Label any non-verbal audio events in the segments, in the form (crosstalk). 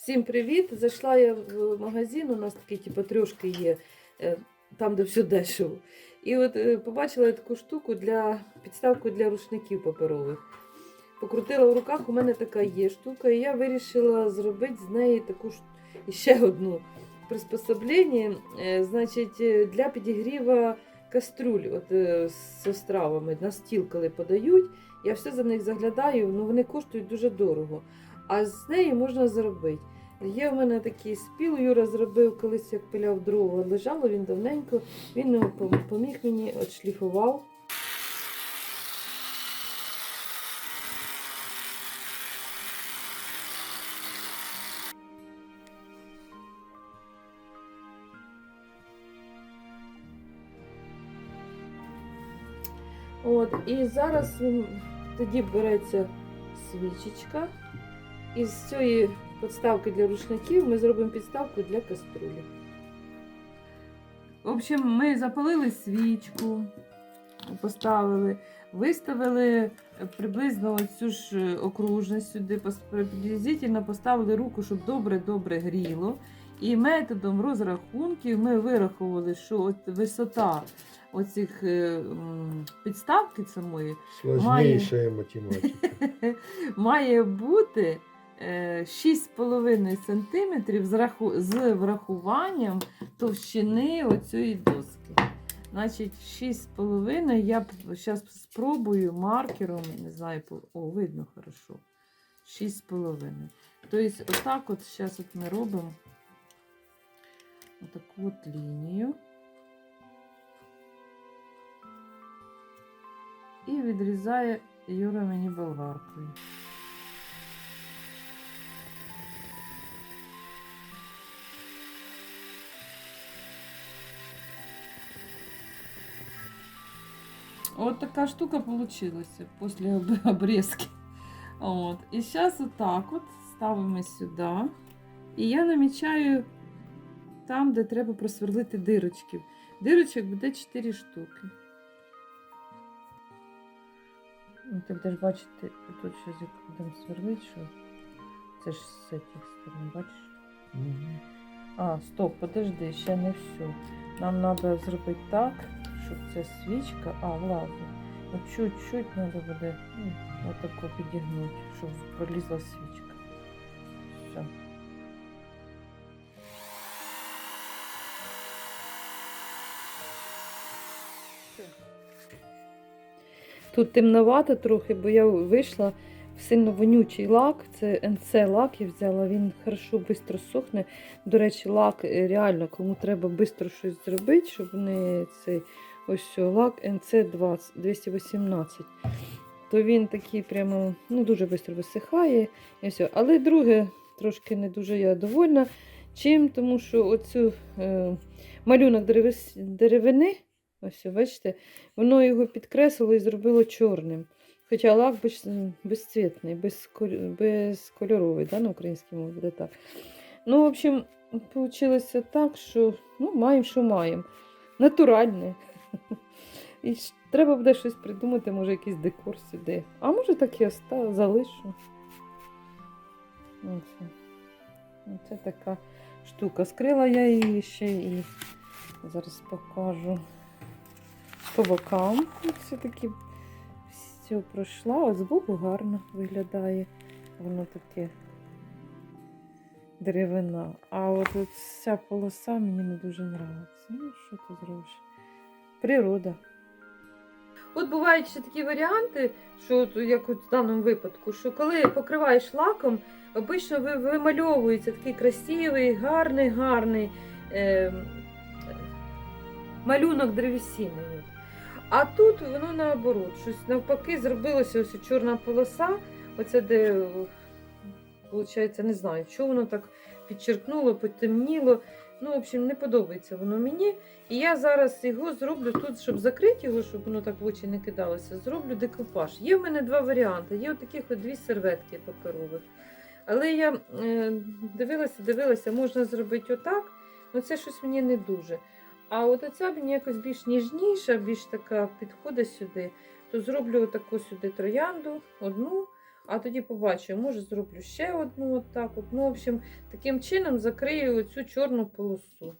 Всім привіт! Зайшла я в магазин, у нас такий, типу, трьошки є, е, там, де все дешево. І от е, побачила я таку штуку для підставку для рушників паперових. Покрутила в руках, у мене така є штука, і я вирішила зробити з неї таку ще одну приспособлення, е, значить, для підігріва каструль от, з стравами на стіл, коли подають. Я все за них заглядаю, ну вони коштують дуже дорого. А з неї можна зробити. Є в мене такий спіл, Юра зробив колись, як пиляв дрова. Лежало він давненько, він його поміг мені, отшліфував. От, і зараз тоді береться свічечка. Із цієї підставки для рушників ми зробимо підставку для каструлі. В общем, ми запалили свічку, поставили, виставили приблизно цю ж окружність сюди, приблизительно поставили руку, щоб добре-добре гріло. І методом розрахунків ми вирахували, що от висота оцих е, підставки самої Сложнейшая математика. (laughs) має бути 6,5 см з, раху... з врахуванням товщини оцієї доски. Значить, 6,5 я зараз спробую маркером, не знаю, о, видно хорошо. 6,5. Тобто, отак от зараз от ми робимо отаку от лінію. І відрізає Юра мені болгаркою. Вот такая штука получилась после об- (laughs) обрезки. Вот. И сейчас вот так вот ставимо сюди. І я намічаю там, де треба просверлити дирочки. Дирочок буде 4 штуки. Ну, Ти будеш бачити, тут щось будемо сверлити, що це ж з цих сторон, бачиш? Мгм. А, стоп, подожди, ще не все. Нам треба зробити так, щоб ця свічка, а, влазить. Ну, чуть-чуть треба буде ну, отако підігнути, щоб пролізла свічка. Все. Тут темновато трохи, бо я вийшла в сильно вонючий лак. Це НЦ лак я взяла, він хорошо швидко сохне. До речі, лак е, реально, кому треба швидко щось зробити, щоб не цей ось лак НЦ 218. То він такий прямо ну, дуже швидко висихає. І все. Але друге, трошки не дуже я довольна. Чим? Тому що оцю е, малюнок деревини, ось, бачите, воно його підкреслило і зробило чорним. Хоча лак без, безцвітний, безколь- безкольоровий, да, на українській мові буде так. Ну, в общем, вийшло так, що ну, маємо, що маємо. Натуральне. (laughs) І треба буде щось придумати, може якийсь декор сюди. А може так і залишу. Оце. Оце така штука. Скрила я її ще і зараз покажу по бокам. Все таки все пройшла, а збоку гарно виглядає. Воно таке деревина. А от, от ця полоса мені не дуже подобається. Ну, що ти зробиш? Природа. От бувають ще такі варіанти, що от, як от в даному випадку, що коли покриваєш лаком, обично вимальовується такий красивий, гарний, гарний е, малюнок древесини. от. А тут воно наоборот, щось навпаки зробилося ось чорна полоса, оце де, виходить, не знаю, що воно так підчеркнуло, потемніло. Ну, в общем, не подобається воно мені. І я зараз його зроблю тут, щоб закрити його, щоб воно так в очі не кидалося. Зроблю декупаж. Є в мене два варіанти. Є отаких от дві серветки паперових. Але я е, дивилася, дивилася, можна зробити отак, але це щось мені не дуже. А от оця мені якось більш ніжніша, більш така підходить сюди, то зроблю отаку сюди троянду, одну, а тоді побачу, може зроблю ще одну отак. От. Ну, в общем, таким чином закрию цю чорну полосу.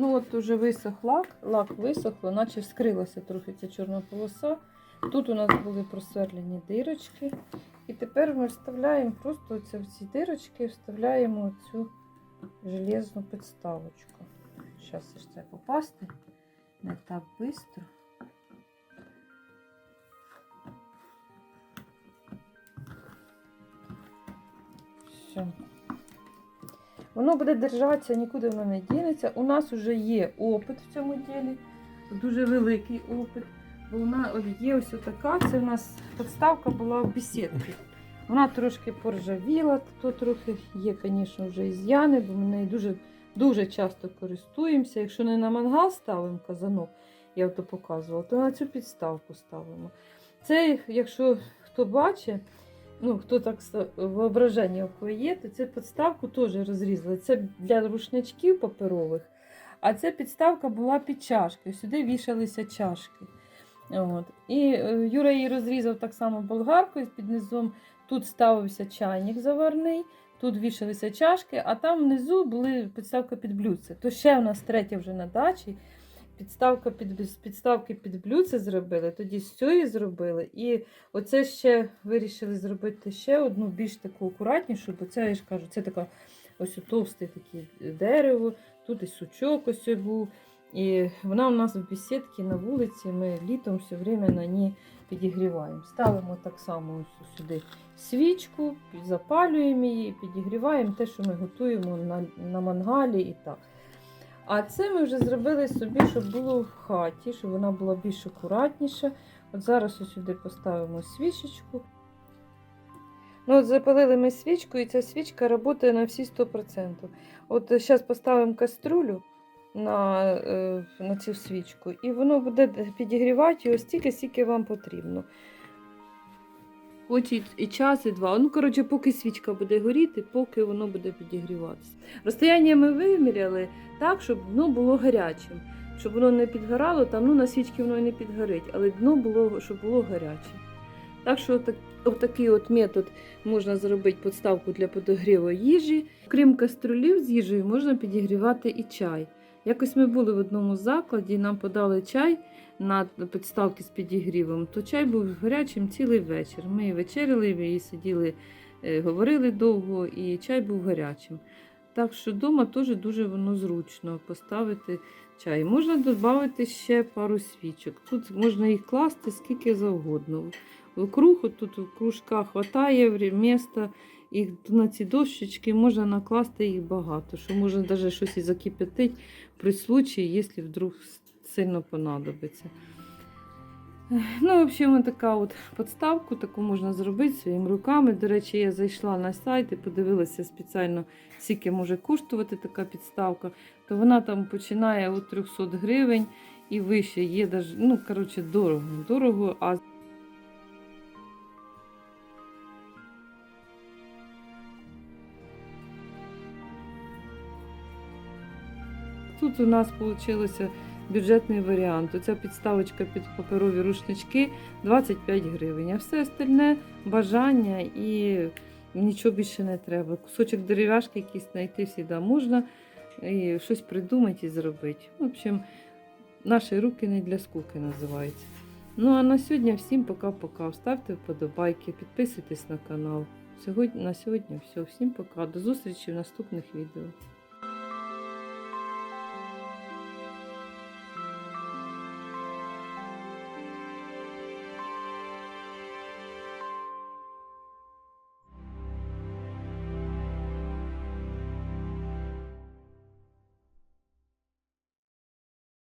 Ну от уже висох лак, лак висохло, наче вскрилася трохи ця чорна полоса. Тут у нас були просверлені дирочки. І тепер ми вставляємо просто оце в ці дирочки, вставляємо цю железну підставочку. Зараз ж це попасти не так швидко. Все. Воно буде держатися, нікуди воно не дінеться. У нас вже є опит в цьому ділі, дуже великий опит. Бо вона от є ось така. Це в нас підставка була в бесідці. Вона трошки поржавіла, то трохи є, звісно, вже із'яни, бо ми нею дуже, дуже часто користуємося. Якщо не на мангал ставимо казанок, я то показувала, то на цю підставку ставимо. Це, якщо хто бачить, ну, хто так воображення у кого є, то цю підставку теж розрізали. Це для рушничків паперових, а ця підставка була під чашки. Сюди вішалися чашки. От. І е, Юра її розрізав так само болгаркою під низом. Тут ставився чайник заварний, тут вішалися чашки, а там внизу були підставка під блюдце. То ще у нас третя вже на дачі. Підставка під, підставки під блюдце зробили, тоді з цієї зробили. І оце ще вирішили зробити ще одну більш таку акуратнішу, бо це, я ж кажу, це така ось товсте таке дерево, тут і сучок ось був. І вона у нас в бесідці на вулиці, ми літом все время на ній підігріваємо. Ставимо так само ось сюди свічку, запалюємо її, підігріваємо те, що ми готуємо на, на мангалі і так. А це ми вже зробили собі, щоб було в хаті, щоб вона була більш акуратніша. От зараз ось сюди поставимо свічечку. Ну, от запалили ми свічку, і ця свічка працює на всі 100%. От зараз поставимо каструлю на, е, на цю свічку, і воно буде підігрівати його стільки, скільки вам потрібно. Хоч і, час, і два. Ну, коротше, поки свічка буде горіти, поки воно буде підігріватися. Розстояння ми виміряли так, щоб дно було гарячим. Щоб воно не підгорало, там ну, на свічці воно і не підгорить, але дно було, щоб було гаряче. Так що так, отакий от метод можна зробити підставку для подогріву їжі. Крім каструлів з їжею, можна підігрівати і чай. Якось ми були в одному закладі, нам подали чай на підставки з підігрівом, то чай був гарячим цілий вечір. Ми вечеряли і сиділи, е, говорили довго, і чай був гарячим. Так що вдома теж дуже воно зручно поставити чай. Можна додати ще пару свічок. Тут можна їх класти скільки завгодно. Вокруг, от тут в кружках врі- міста, і на ці дощечки можна накласти їх багато, що можна навіть щось і закипятити при случаї, якщо вдруг сильно понадобиться. Ну, в общем, така от подставку таку можна зробити своїми руками. До речі, я зайшла на сайт і подивилася спеціально, скільки може коштувати така підставка. То вона там починає у 300 гривень і вище. Є ну, коротше, дорого. Дорого, а у нас вийшло бюджетний варіант. Оця підставочка під паперові рушнички 25 гривень. А все остальне бажання і нічого більше не треба. Кусочок дерев'яшки якийсь знайти завжди можна і щось придумати і зробити. В общем, наші руки не для скуки називаються. Ну а на сьогодні всім пока-пока. Ставте вподобайки, підписуйтесь на канал. Сьогодні, на сьогодні все. Всім пока. До зустрічі в наступних відео.